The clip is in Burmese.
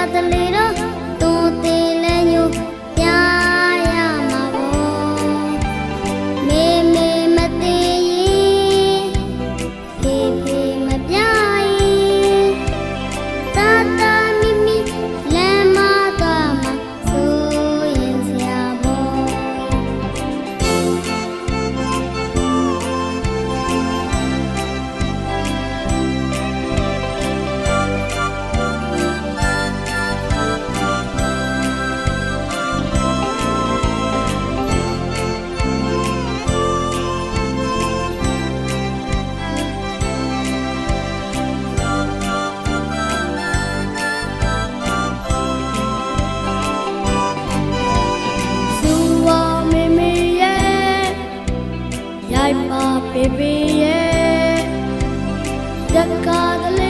got the little တိုင်းမှာပေပေရဲ့တက္ကသလေ